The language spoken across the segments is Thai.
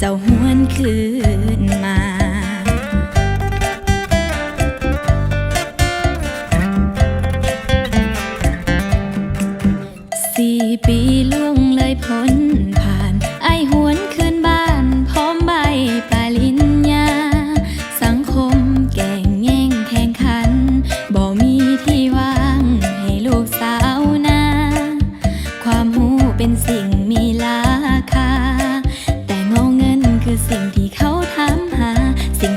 เจ้าหวนคือ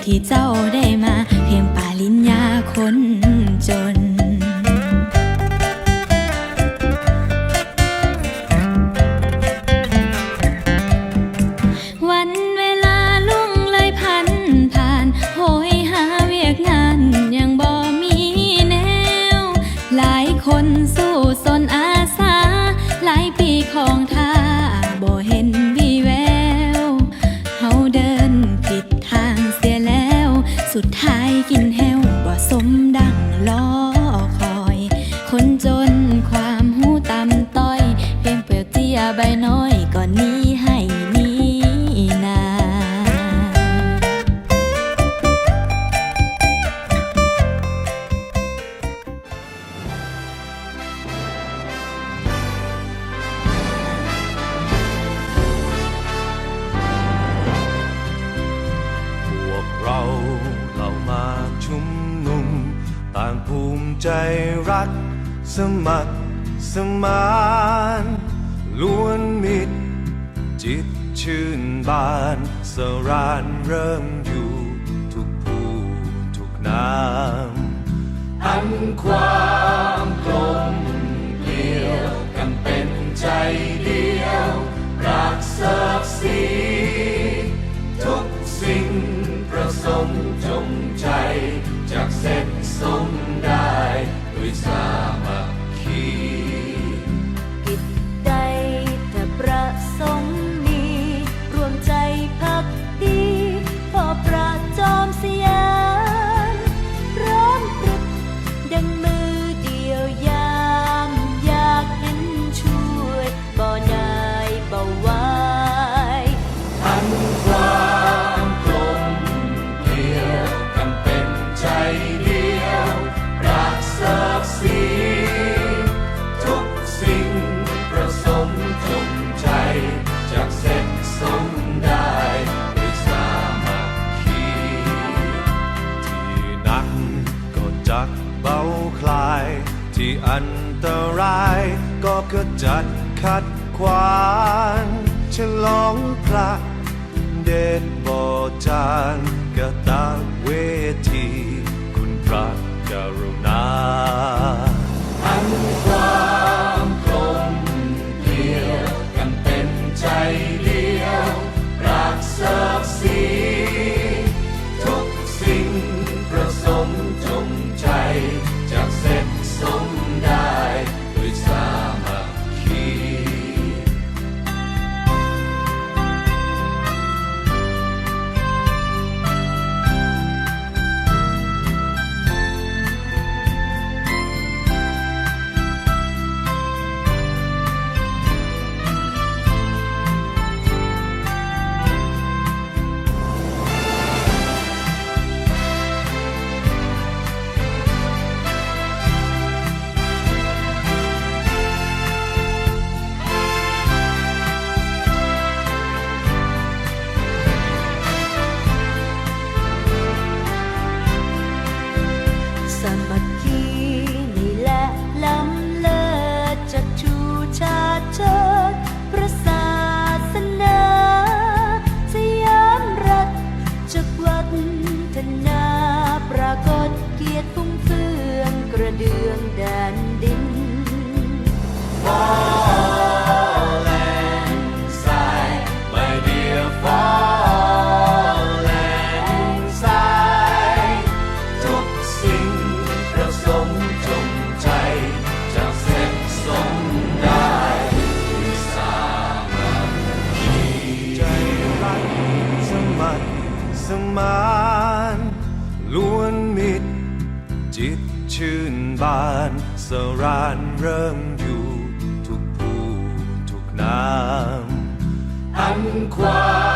ที่เจ้าได้มา เพียงปาลิญญาคน ใบน้อยก่อนนี้ให้นี้นาพวกเราเรามาชุมนุม ต่างภูมิใจรัก สมัครสมาน สรานเริ่มอยู่ทุกภูทุกน้ำอันความกลมเกลียวกันเป็นใจเดียวรักศักสีทุกสิ่งประสงค์จงใจจากเสร็จสมได้ด้วยสาม เบาคลาย ที่อันตราย ก็กระจัดขัดขวางฉลองพระเดชบอจานกระตาเวที คุณพระกรุณา เดือนแดน จิตชื่นบานสรานเริ่มอยู่ทุกผู้ทุกนามอันควา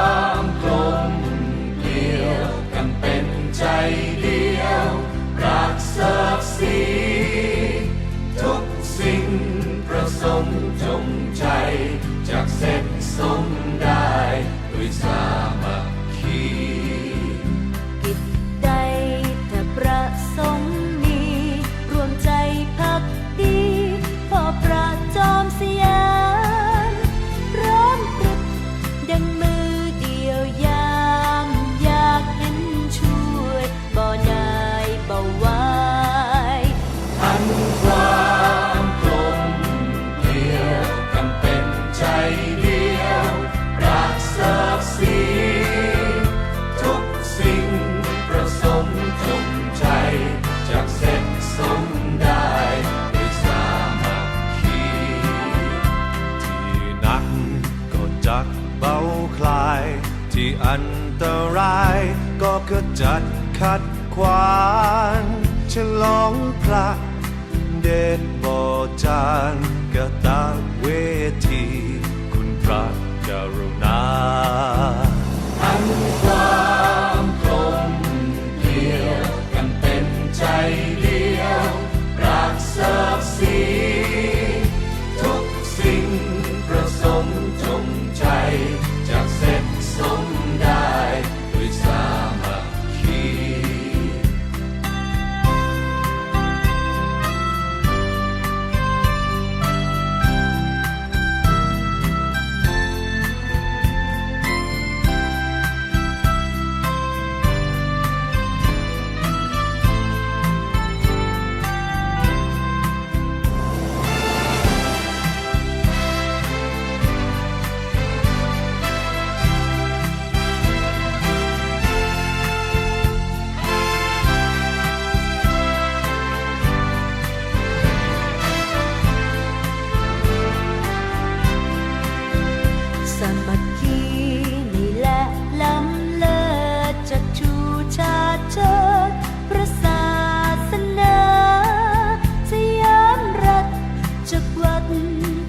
คลาย ที่อันตรายก็ขจัดขัดขวางฉลองพระเดชบอจานกระตาเวที คุณพระกรุณา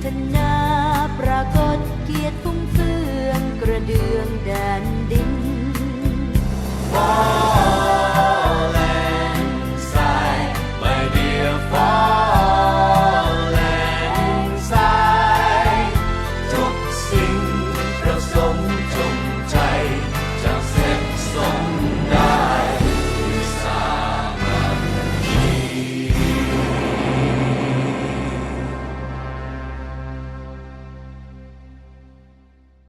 ฒนาปรากฏเกียรติฟุ้งเฟืองกระเดืองแดนดิน